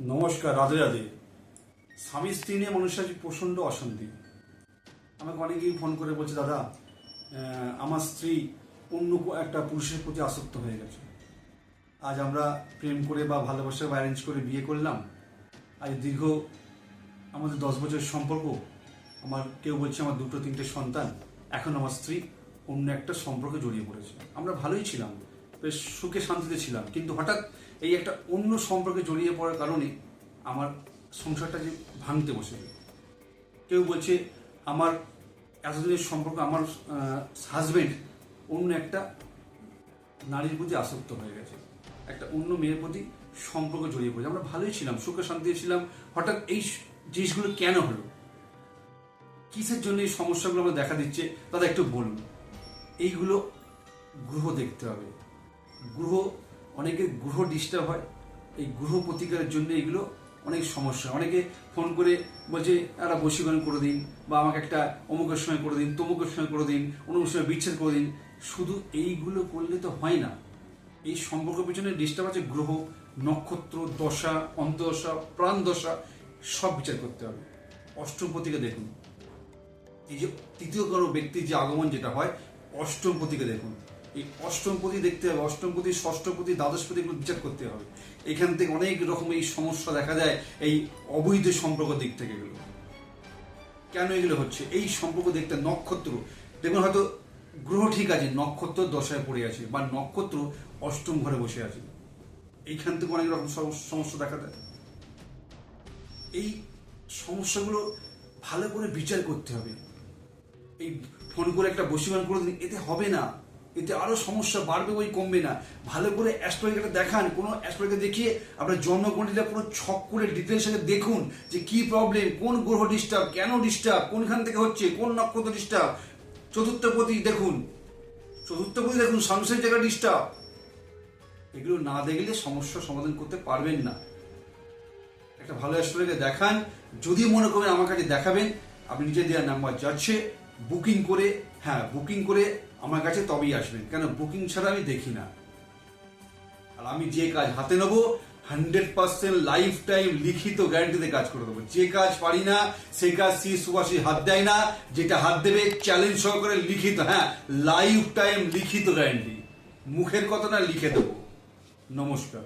নমস্কার, রাধে রাধে। স্বামী স্ত্রী নিয়ে মানুষের আজ প্রচণ্ড অশান্তি। আমাকে অনেকেই ফোন করে বলছে, দাদা আমার স্ত্রী অন্য একটা পুরুষের প্রতি আসক্ত হয়ে গেছে। আজ আমরা প্রেম করে বা ভালোবাসা বা অ্যারেঞ্জ করে বিয়ে করলাম। আজ দীর্ঘ আমাদের দশ বছরের সম্পর্ক। আমার, কেউ বলছে আমার দুটো, তিনটে সন্তান। এখন আমার স্ত্রী অন্য একটা সম্পর্কে জড়িয়ে পড়েছে। আমরা ভালোই ছিলাম। বেশ সুখে শান্তিতে ছিলাম। কিন্তু হঠাৎ এই একটা অন্য সম্পর্কে জড়িয়ে পড়ার কারণে আমার সংসারটা যে ভাঙতে বসে কেউ বলছে, আমার এতদিনের সম্পর্ক, আমার হাজবেন্ড অন্য একটা নারীর প্রতি আসক্ত হয়ে গেছে। একটা অন্য মেয়ের প্রতি সম্পর্ক জড়িয়ে পড়েছে। আমরা ভালোই ছিলাম, সুখে শান্তিতে ছিলাম। হঠাৎ এই জিনিসগুলো কেন হলো? কিসের জন্য এই সমস্যাগুলো আমরা দেখা দিচ্ছে? দাদা, একটু বলুন। এইগুলো গ্রহ দেখতে হবে। গ্রহ, অনেকে গ্রহ ডিস্টার্ব হয়। এই গ্রহ প্রতিকারের জন্য এগুলো অনেক সমস্যা। অনেকে ফোন করে বলছে একটা বশীকরণ করে দিন বা আমাকে একটা অমুকের সময় করে দিন, তমুকের সময় করে দিন অমুকের সময় বিচ্ছেদ করে দিন। শুধু এইগুলো করলে তো হয় না। এই সম্পর্ক পিছনে ডিস্টার্ব আছে গ্রহ, নক্ষত্র, দশা অন্তদশা প্রাণ দশা সব বিচার করতে হবে। অষ্টম প্রতীকে দেখুন। এই যে তৃতীয় কোনো ব্যক্তির যে আগমন যেটা হয়, অষ্টম পতিকে দেখুন। এই অষ্টম পতি দেখতে হবে, অষ্টম পতি ষষ্ঠ পতি এগুলো বিচার করতে হবে। এখান থেকে অনেক রকম এই সমস্যা দেখা যায় এই অবৈধ সম্পর্ক দিক থেকে এগুলো। কেন এগুলো হচ্ছে? এই সম্পর্ক দেখতে নক্ষত্র। দেখুন, হয়তো গ্রহ ঠিক আছে, নক্ষত্র দশায় পড়ে আছে বা নক্ষত্র অষ্টম ঘরে বসে আছে। এইখান থেকে অনেক রকম সমস- সমস্যা দেখা দেয়। এই সমস্যাগুলো ভালো করে বিচার করতে হবে। এই ফোন করে একটা বসীমান করে দিন, এতে হবে না। এতে আরও সমস্যা বাড়বে ওই কমবে না। ভালো করে অ্যাস্ট্রোলজিটা দেখান, কোনো অ্যাস্ট্রোলজি দেখিয়ে আপনার জন্মকুণ্ডলীটা পুরো ছক করে ডিটেলস দেখুন যে কি প্রবলেম কোন গ্রহ ডিস্টার্ব কেন ডিস্টার্ব কোনখান থেকে হচ্ছে, কোন নক্ষত্র ডিস্টার্ব চতুর্থ পতি দেখুন চতুর্থ পতি দেখুন সংসারের জায়গা ডিস্টার্ব এগুলো না দেখলে সমস্যার সমাধান করতে পারবেন না। একটা ভালো অ্যাস্ট্রোলজিকে দেখান, যদি মনে করেন আমার কাছে দেখাবেন, আপনি নিজে দেওয়ার নাম্বার যাচ্ছে বুকিং করে হ্যাঁ বুকিং করে আমার কাছে তবেই আসবেন। কেন? বুকিং ছাড়া আমি দেখি না। আর আমি যে কাজ হাতে নেব হান্ড্রেড পার্সেন্ট লাইফ টাইম লিখিত গ্যারান্টিতে কাজ করে দেবো। যে কাজ পারি না সেই কাজ সি সুভাষী হাত দেয় না, যেটা হাত দেবে চ্যালেঞ্জ সহকারে লিখিত হ্যাঁ লাইফ টাইম লিখিত গ্যারান্টি মুখের কথা না লিখে দেবো। নমস্কার।